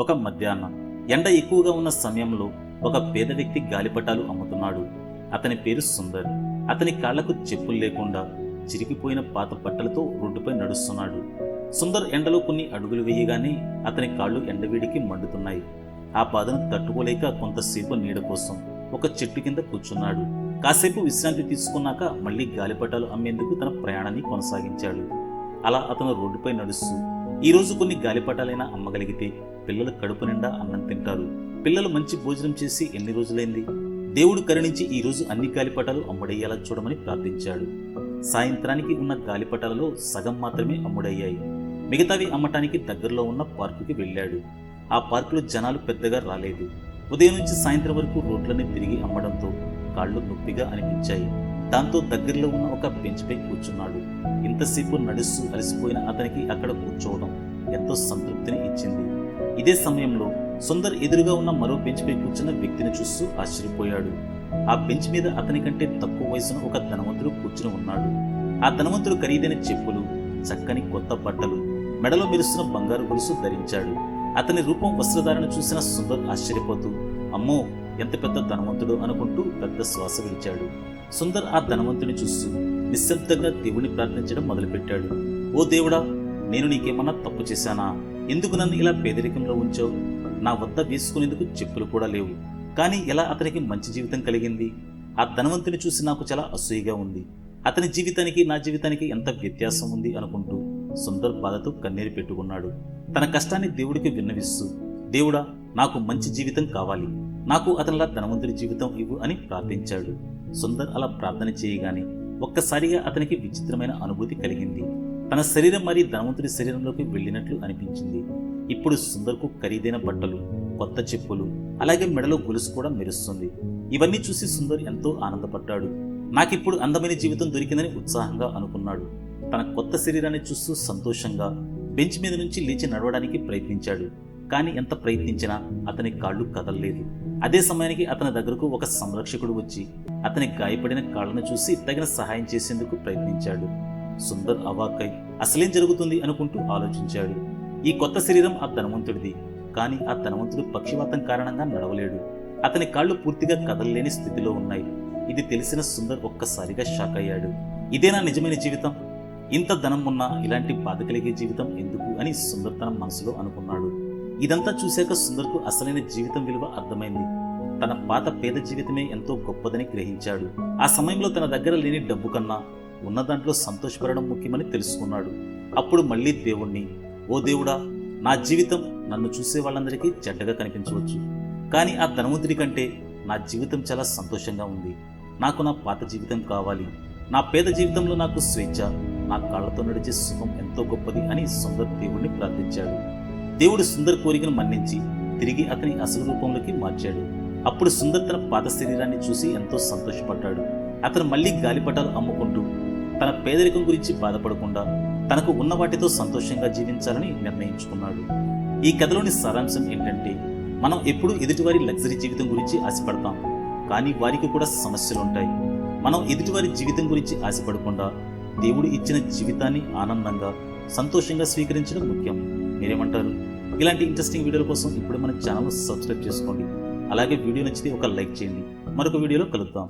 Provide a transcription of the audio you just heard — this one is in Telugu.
ఒక మధ్యాహ్నం. ఎండ ఎక్కువగా ఉన్న సమయంలో ఒక పేద వ్యక్తి గాలిపటాలు అమ్ముతున్నాడు. అతని పేరు సుందర్. అతని కాళ్ళకు చెప్పులు లేకుండా చిరిగిపోయిన పాత బట్టలతో రోడ్డుపై నడుస్తున్నాడు. సుందర్ ఎండలో కొన్ని అడుగులు వేయగానే అతని కాళ్ళు ఎండవేడికి మండుతున్నాయి. ఆ బాధను తట్టుకోలేక కొంతసేపు నీడ కోసం ఒక చెట్టు కింద కూర్చున్నాడు. కాసేపు విశ్రాంతి తీసుకున్నాక మళ్ళీ గాలిపటాలు అమ్మేందుకు తన ప్రయాణాన్ని కొనసాగించాడు. అలా అతను రోడ్డుపై నడుస్తూ ఈ రోజు కొన్ని గాలిపటాలైనా అమ్మగలిగితే పిల్లలు కడుపు నిండా అన్నం తింటారు. పిల్లలు మంచి భోజనం చేసి ఎన్ని రోజులైంది? దేవుడు కరుణించి ఈ రోజు అన్ని గాలిపటాలు అమ్ముడయ్యేలా చూడమని ప్రార్థించాడు. సాయంత్రానికి ఉన్న గాలిపటాలలో సగం మాత్రమే అమ్ముడయ్యాయి. మిగతావి అమ్మటానికి దగ్గరలో ఉన్న పార్కుకి వెళ్ళాడు. ఆ పార్కులో జనాలు పెద్దగా రాలేదు. ఉదయం నుంచి సాయంత్రం వరకు రోడ్లన్నీ తిరిగి అమ్మడంతో కాళ్ళు నొప్పిగా అనిపించాయి. దాంతో దగ్గరలో ఉన్న ఒక బెంచ్పై కూర్చున్నాడు. ఇంతసేపు నడుస్తూ అలసిపోయిన అతనికి అక్కడ కూర్చోవడం ఎంతో సంతృప్తిని ఇచ్చింది. ఇదే సమయంలో సుందర్ ఎదురుగా ఉన్న మరో బెంచ్పై కూర్చున్న వ్యక్తిని చూస్తూ ఆశ్చర్యపోయాడు. ఆ బెంచ్ మీద అతని కంటే తక్కువ వయసున ఒక ధనవంతుడు కూర్చుని ఉన్నాడు. ఆ ధనవంతుడు ఖరీదైన చెప్పులు చక్కని కొత్త బట్టలు మెడలో మెరుస్తున్న బంగారు గొలుసు ధరించాడు. అతని రూపం వస్త్రధారణ చూసిన సుందర్ ఆశ్చర్యపోతూ అమ్మో! ఎంత పెద్ద ధనవంతుడు అనుకుంటూ పెద్ద శ్వాస విడిచాడు. సుందర్ ఆ ధనవంతుని చూస్తూ నిశ్శబ్దంగా దేవుని ప్రార్థించడం మొదలుపెట్టాడు. ఓ దేవుడా నేను నీకేమన్నా తప్పు చేశానా? ఎందుకు నన్ను ఇలా పేదరికంలో ఉంచావు? నా వద్ద వేసుకునేందుకు చెప్పులు కూడా లేవు. కానీ ఎలా అతనికి మంచి జీవితం కలిగింది? ఆ ధనవంతుని చూసి నాకు చాలా అసూయగా ఉంది. అతని జీవితానికి నా జీవితానికి ఎంత వ్యత్యాసం ఉంది అనుకుంటూ సుందర్ బాధతో కన్నీరు పెట్టుకున్నాడు. తన కష్టాన్ని దేవుడికి విన్నవిస్తూ దేవుడా నాకు మంచి జీవితం కావాలి. నాకు అతనిలా ధనవంతుడి జీవితం ఇవ్వు అని ప్రార్థించాడు. సుందర్ అలా ప్రార్థన చేయగానే ఒక్కసారిగా అతనికి విచిత్రమైన అనుభూతి కలిగింది. తన శరీరం మరి ధనవంతుడి శరీరంలోకి వెళ్ళినట్లు అనిపించింది. ఇప్పుడు సుందర్కు ఖరీదైన బట్టలు కొత్త చెప్పులు అలాగే మెడలో గొలుసు కూడా మెరుస్తుంది. ఇవన్నీ చూసి సుందర్ ఎంతో ఆనందపడ్డాడు. నాకిప్పుడు అందమైన జీవితం దొరికిందని ఉత్సాహంగా అనుకున్నాడు. తన కొత్త శరీరాన్ని చూస్తూ సంతోషంగా బెంచ్ మీద నుంచి లేచి నడవడానికి ప్రయత్నించాడు. కానీ ఎంత ప్రయత్నించినా అతని కాళ్ళు కదలలేదు. అదే సమయానికి అతని దగ్గరకు ఒక సంరక్షకుడు వచ్చి అతని గాయపడిన కాళ్ళను చూసి తగిన సహాయం చేసేందుకు ప్రయత్నించాడు. సుందర్ అవాక్కై అసలేం జరుగుతుంది? అనుకుంటూ ఆలోచించాడు. ఈ కొత్త శరీరం ఆ ధనవంతుడిది కానీ ఆ ధనవంతుడు పక్షివాతం కారణంగా నడవలేడు. అతని కాళ్ళు పూర్తిగా కదలలేని స్థితిలో ఉన్నాయి. ఇది తెలిసిన సుందర్ ఒక్కసారిగా షాక్ అయ్యాడు. ఇదేనా నిజమైన జీవితం? ఇంత ధనం ఉన్నా ఇలాంటి బాధ కలిగే జీవితం ఎందుకు? అని సుందర్ తన మనసులో అనుకున్నాడు. ఇదంతా చూశాక సుందర్కు అసలైన జీవితం విలువ అర్థమైంది. తన పాత పేద జీవితమే ఎంతో గొప్పదని గ్రహించాడు. ఆ సమయంలో తన దగ్గర లేని డబ్బు కన్నా ఉన్న దాంట్లో సంతోషపడడం ముఖ్యమని తెలుసుకున్నాడు. అప్పుడు మళ్ళీ దేవుణ్ణి ఓ దేవుడా నా జీవితం నన్ను చూసే వాళ్ళందరికీ చెడ్డగా కనిపించవచ్చు. కానీ ఆ ధనవంతుడి కంటే నా జీవితం చాలా సంతోషంగా ఉంది. నాకు నా పాత జీవితం కావాలి. నా పేద జీవితంలో నాకు స్వేచ్ఛ నా కాళ్ళతో నడిచే సుఖం ఎంతో గొప్పది అని సుందర్ దేవుణ్ణి ప్రార్థించాడు. దేవుడు సుందర్ కోరికను మన్నించి తిరిగి అతని అసలు రూపంలోకి మార్చాడు. అప్పుడు సుందర్ తన పాత శరీరాన్ని చూసి ఎంతో సంతోషపడ్డాడు. అతను మళ్ళీ గాలిపటాలు అమ్ముకుంటూ తన పేదరికం గురించి బాధపడకుండా తనకు ఉన్న వాటితో సంతోషంగా జీవించాలని నిర్ణయించుకున్నాడు. ఈ కథలోని సారాంశం ఏంటంటే మనం ఎప్పుడూ ఎదుటివారి లగ్జరీ జీవితం గురించి ఆశపడతాం. కానీ వారికి కూడా సమస్యలు ఉంటాయి మనం ఎదుటివారి జీవితం గురించి ఆశపడకుండా దేవుడు ఇచ్చిన జీవితాన్ని ఆనందంగా సంతోషంగా స్వీకరించడం ముఖ్యం. మీరేమంటారు? ఇలాంటి ఇంట్రెస్టింగ్ వీడియోల కోసం ఇప్పుడు మన ఛానల్ సబ్స్క్రైబ్ చేసుకోండి. అలాగే వీడియో నచ్చితే ఒక లైక్ చేయండి. మరొక వీడియోలో కలుద్దాం.